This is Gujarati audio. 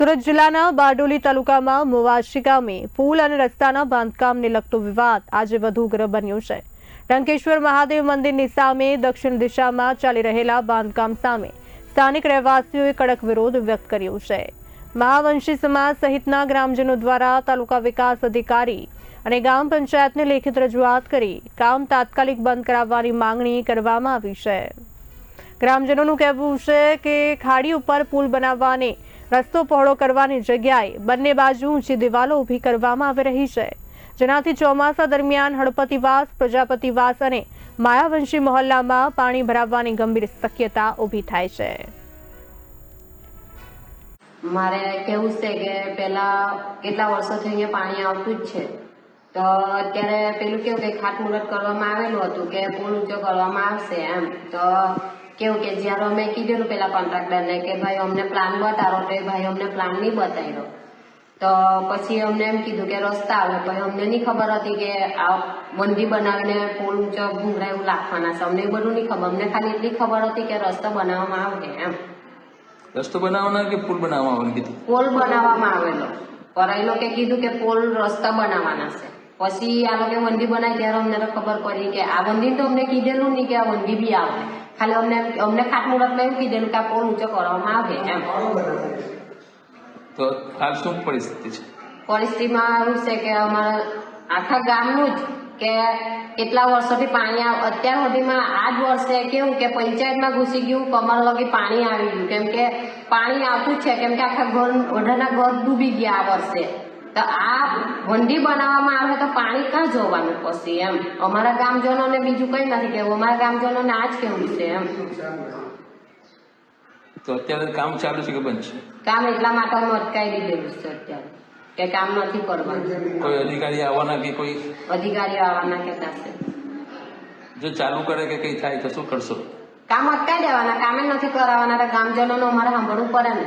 સુરત જિલ્લાના બારડોલી તાલુકામાં મોવાશી ગામે પુલ અને રસ્તાના બાંધકામને લગતો વિવાદ આજે વધુ ઉગ્ર બન્યો છે. ટંકેશ્વર મહાદેવ મંદિરની સામે દક્ષિણ દિશામાં ચાલી રહેલા બાંધકામ સામે સ્થાનિક રહેવાસીઓએ કડક વિરોધ વ્યક્ત કર્યો છે. મહાવંશી સમાજ સહિતના ગ્રામજનો દ્વારા તાલુકા વિકાસ અધિકારી અને ગ્રામ પંચાયતને લેખિત રજૂઆત કરી કામ તાત્કાલિક બંધ કરાવવાની માંગણી કરવામાં આવી છે. ગ્રામજનોનું કહેવું છે કે ખાડી ઉપર પુલ બનાવવાને રસ્તો પહોળો કરવાની જગ્યાએ બંને બાજુ ઊંચી દિવાલો ઊભી કરવામાં આવી રહી છે. જેનાથી ચોમાસા દરમિયાન હળપતિવાસ, પ્રજાપતિવાસ અને માયાવંશી મહોલ્લામાં પાણી ભરાવવાની ગંભીર શક્યતા ઊભી થાય છે. મારે કેવું છે કે પેલા કેટલા વર્ષોથી અહીંયા પાણી આવતું જ છે. તો અત્યારે પેલું કેવું કે ખાતમુહૂર્ત કરવામાં આવેલું હતું કે પુલ ઊંચો કરવામાં આવશે એમ. તો કેવું કે જ્યારે અમે કીધેલું પેલા કોન્ટ્રાક્ટરને કે ભાઈ અમને પ્લાન બતાવો તો એ ભાઈ અમને પ્લાન નહીં બતાવ્યો. તો પછી અમને એમ કીધું કે રસ્તા આવે. ભાઈ અમને નહીં ખબર હતી કે આ મંદી બનાવીને પુલ ઊંચો ભૂંગરા એવું લાખવાના છે. અમને બધું નહીં ખબર. અમને ખાલી એટલી ખબર હતી કે રસ્તો બનાવવામાં આવે એમ. રસ્તો બનાવવાનો કે પુલ બનાવવાનો આવવાનું કીધું? પોલ બનાવવામાં આવેલો. પર એ લોકોએ કીધું કે પોલ રસ્તા બનાવવાના છે. પછી આ લોકો વંદી બનાવી ત્યારે અમને તો ખબર પડી કે આ વંડી તો અમને કીધેલું નહીં કે આ વંદી બી આવે. ખાલી અમને અમને ખાતમુહૂર્તમાં એવું કીધેલું કે આ પોલ ઊંચો કરવામાં આવે એમ તો હાલ શું પરિસ્થિતિ છે? પરિસ્થિતિમાં એવું છે કે અમારા આખા ગામનું જ કે કેટલા વર્ષોથી પાણી અત્યાર સુધીમાં આ જ વર્ષે કેવું કે પંચાયતમાં ઘૂસી ગયું કમર લગી પાણી આવી ગયું. કેમ કે પાણી આવતું જ છે. કેમ કે આખા ઘર બધાના ઘર ડૂબી ગયા આ વર્ષે. તો આ વંડી બનાવવામાં આવે તો પાણી ક્યાં જોવાનું પછી એમ? અમારા ગામજનોને બીજું કઈ નથી કેવું અમારા ગામજનોને આ જ કેવું છે એમ. તો અત્યારે કામ ચાલુ છે કે બંધ છે? કામ એટલા માટે અમે અટકાવી દીધેલું છે અત્યારે. કે કામ નથી કરવાનું. કોઈ અધિકારી આવવાના કે કોઈ? અધિકારી આવવાના કહેતા છે. જો ચાલુ કરે કે કઈ થાય તો શું કરશો? કામ અટકાવી દેવાના. કામે નથી કરાવવાના ગામજનો અમારે સાંભળવું પડે ને.